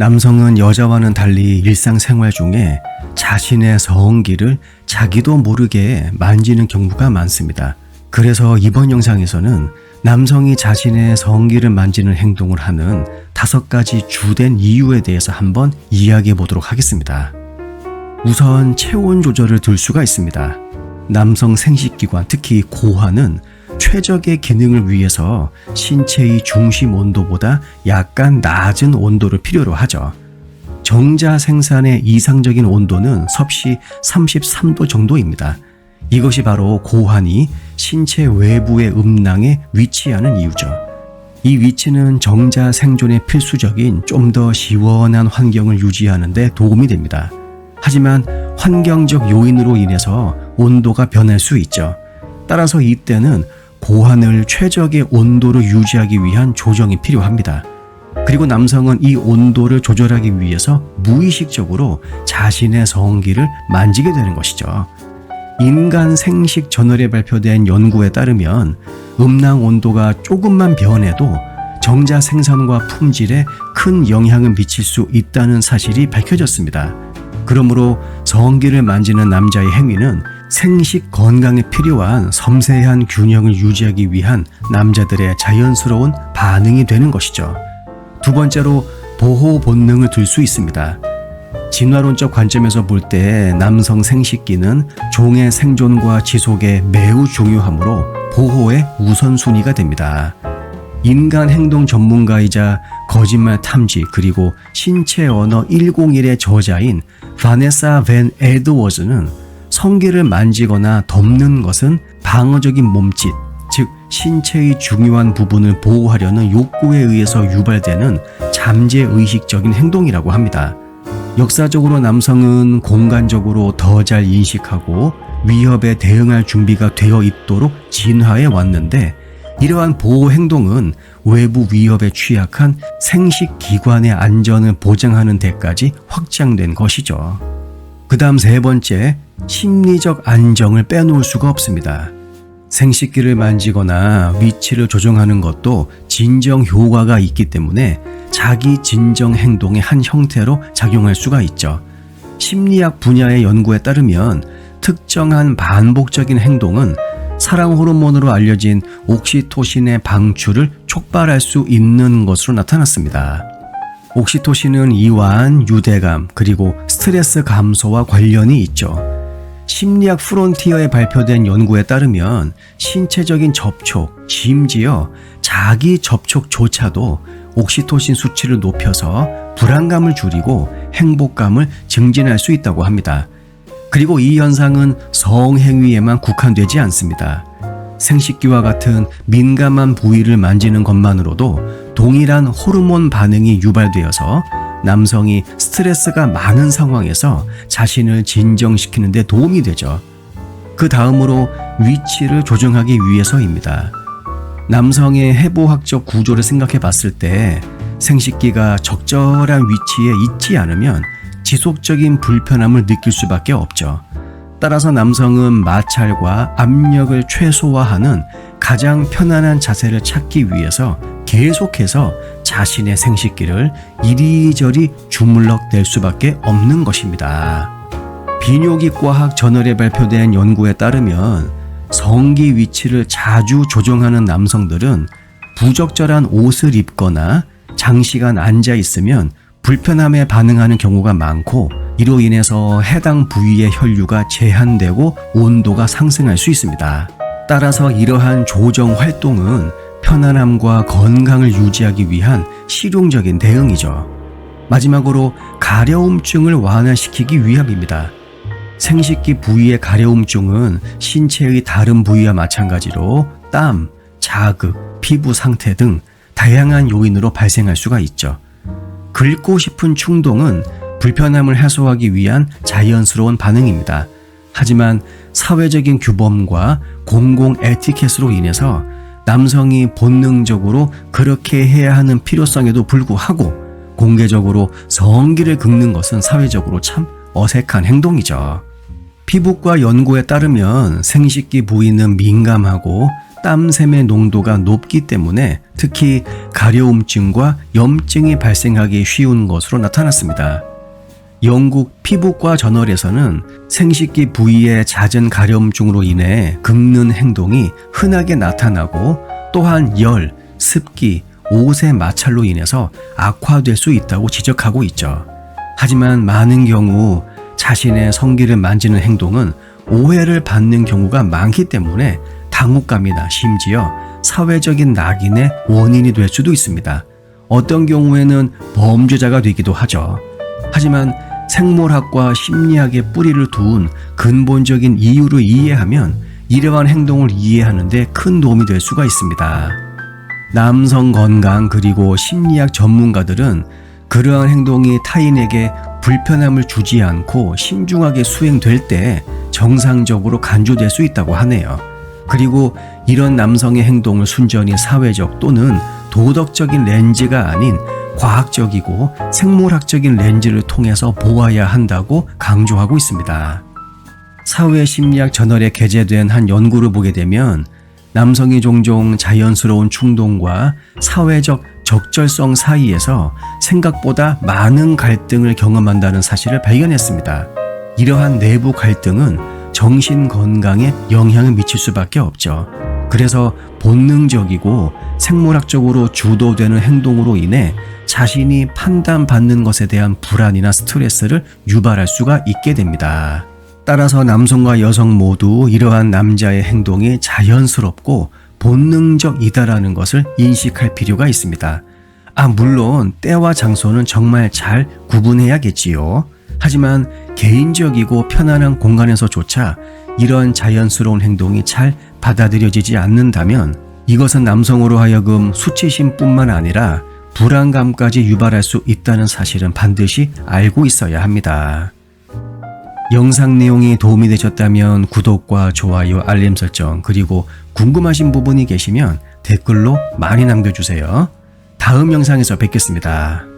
남성은 여자와는 달리 일상생활 중에 자신의 성기를 자기도 모르게 만지는 경우가 많습니다. 그래서 이번 영상에서는 남성이 자신의 성기를 만지는 행동을 하는 다섯 가지 주된 이유에 대해서 한번 이야기해 보도록 하겠습니다. 우선 체온 조절을 들 수가 있습니다. 남성 생식기관, 특히 고환은 최적의 기능을 위해서 신체의 중심 온도보다 약간 낮은 온도를 필요로 하죠. 정자 생산의 이상적인 온도는 섭씨 33도 정도입니다. 이것이 바로 고환이 신체 외부의 음낭에 위치하는 이유죠. 이 위치는 정자 생존에 필수적인 좀 더 시원한 환경을 유지하는 데 도움이 됩니다. 하지만 환경적 요인으로 인해서 온도가 변할 수 있죠. 따라서 이때는 고환을 최적의 온도로 유지하기 위한 조정이 필요합니다. 그리고 남성은 이 온도를 조절하기 위해서 무의식적으로 자신의 성기를 만지게 되는 것이죠. 인간 생식 저널에 발표된 연구에 따르면 음낭 온도가 조금만 변해도 정자 생산과 품질에 큰 영향을 미칠 수 있다는 사실이 밝혀졌습니다. 그러므로 성기를 만지는 남자의 행위는 생식 건강에 필요한 섬세한 균형을 유지하기 위한 남자들의 자연스러운 반응이 되는 것이죠. 두 번째로 보호 본능을 들 수 있습니다. 진화론적 관점에서 볼 때 남성 생식기는 종의 생존과 지속에 매우 중요하므로 보호의 우선순위가 됩니다. 인간 행동 전문가이자 거짓말 탐지 그리고 신체 언어 101의 저자인 바네사 벤 에드워즈는 성기를 만지거나 덮는 것은 방어적인 몸짓, 즉 신체의 중요한 부분을 보호하려는 욕구에 의해서 유발되는 잠재 의식적인 행동이라고 합니다. 역사적으로 남성은 공간적으로 더 잘 인식하고 위협에 대응할 준비가 되어 있도록 진화해 왔는데 이러한 보호 행동은 외부 위협에 취약한 생식 기관의 안전을 보장하는 데까지 확장된 것이죠. 그 다음 세 번째, 심리적 안정을 빼놓을 수가 없습니다. 생식기를 만지거나 위치를 조정하는 것도 진정 효과가 있기 때문에 자기 진정 행동의 한 형태로 작용할 수가 있죠. 심리학 분야의 연구에 따르면 특정한 반복적인 행동은 사랑 호르몬으로 알려진 옥시토신의 방출을 촉발할 수 있는 것으로 나타났습니다. 옥시토신은 이완, 유대감, 그리고 스트레스 감소와 관련이 있죠. 심리학 프론티어에 발표된 연구에 따르면 신체적인 접촉, 심지어 자기 접촉조차도 옥시토신 수치를 높여서 불안감을 줄이고 행복감을 증진할 수 있다고 합니다. 그리고 이 현상은 성행위에만 국한되지 않습니다. 생식기와 같은 민감한 부위를 만지는 것만으로도 동일한 호르몬 반응이 유발되어서 남성이 스트레스가 많은 상황에서 자신을 진정시키는 데 도움이 되죠. 그 다음으로 위치를 조정하기 위해서입니다. 남성의 해부학적 구조를 생각해 봤을 때 생식기가 적절한 위치에 있지 않으면 지속적인 불편함을 느낄 수밖에 없죠. 따라서 남성은 마찰과 압력을 최소화하는 가장 편안한 자세를 찾기 위해서 계속해서 자신의 생식기를 이리저리 주물럭댈 수밖에 없는 것입니다. 비뇨기과학 저널에 발표된 연구에 따르면 성기 위치를 자주 조정하는 남성들은 부적절한 옷을 입거나 장시간 앉아 있으면 불편함에 반응하는 경우가 많고 이로 인해서 해당 부위의 혈류가 제한되고 온도가 상승할 수 있습니다. 따라서 이러한 조정 활동은 편안함과 건강을 유지하기 위한 실용적인 대응이죠. 마지막으로 가려움증을 완화시키기 위함입니다. 생식기 부위의 가려움증은 신체의 다른 부위와 마찬가지로 땀, 자극, 피부 상태 등 다양한 요인으로 발생할 수가 있죠. 긁고 싶은 충동은 불편함을 해소하기 위한 자연스러운 반응입니다. 하지만 사회적인 규범과 공공 에티켓으로 인해서 남성이 본능적으로 그렇게 해야 하는 필요성에도 불구하고 공개적으로 성기를 긁는 것은 사회적으로 참 어색한 행동이죠. 피부과 연구에 따르면 생식기 부위는 민감하고 땀샘의 농도가 높기 때문에 특히 가려움증과 염증이 발생하기 쉬운 것으로 나타났습니다. 영국 피부과 저널에서는 생식기 부위의 잦은 가려움증으로 인해 긁는 행동이 흔하게 나타나고 또한 열, 습기, 옷의 마찰로 인해서 악화될 수 있다고 지적하고 있죠. 하지만 많은 경우 자신의 성기를 만지는 행동은 오해를 받는 경우가 많기 때문에 당혹감이나 심지어 사회적인 낙인의 원인이 될 수도 있습니다. 어떤 경우에는 범죄자가 되기도 하죠. 하지만 생물학과 심리학의 뿌리를 두은 근본적인 이유를 이해하면 이러한 행동을 이해하는데 큰 도움이 될 수가 있습니다. 남성 건강 그리고 심리학 전문가들은 그러한 행동이 타인에게 불편함을 주지 않고 신중하게 수행될 때 정상적으로 간주될 수 있다고 하네요. 그리고 이런 남성의 행동을 순전히 사회적 또는 도덕적인 렌즈가 아닌 과학적이고 생물학적인 렌즈를 통해서 보아야 한다고 강조하고 있습니다. 사회 심리학 저널에 게재된 한 연구를 보게 되면 남성이 종종 자연스러운 충동과 사회적 적절성 사이에서 생각보다 많은 갈등을 경험한다는 사실을 발견했습니다. 이러한 내부 갈등은 정신 건강에 영향을 미칠 수밖에 없죠. 그래서 본능적이고 생물학적으로 주도되는 행동으로 인해 자신이 판단받는 것에 대한 불안이나 스트레스를 유발할 수가 있게 됩니다. 따라서 남성과 여성 모두 이러한 남자의 행동이 자연스럽고 본능적이다라는 것을 인식할 필요가 있습니다. 아, 물론 때와 장소는 정말 잘 구분해야겠지요. 하지만 개인적이고 편안한 공간에서조차 이런 자연스러운 행동이 잘 받아들여지지 않는다면 이것은 남성으로 하여금 수치심뿐만 아니라 불안감까지 유발할 수 있다는 사실은 반드시 알고 있어야 합니다. 영상 내용이 도움이 되셨다면 구독과 좋아요, 알림 설정, 그리고 궁금하신 부분이 계시면 댓글로 많이 남겨주세요. 다음 영상에서 뵙겠습니다.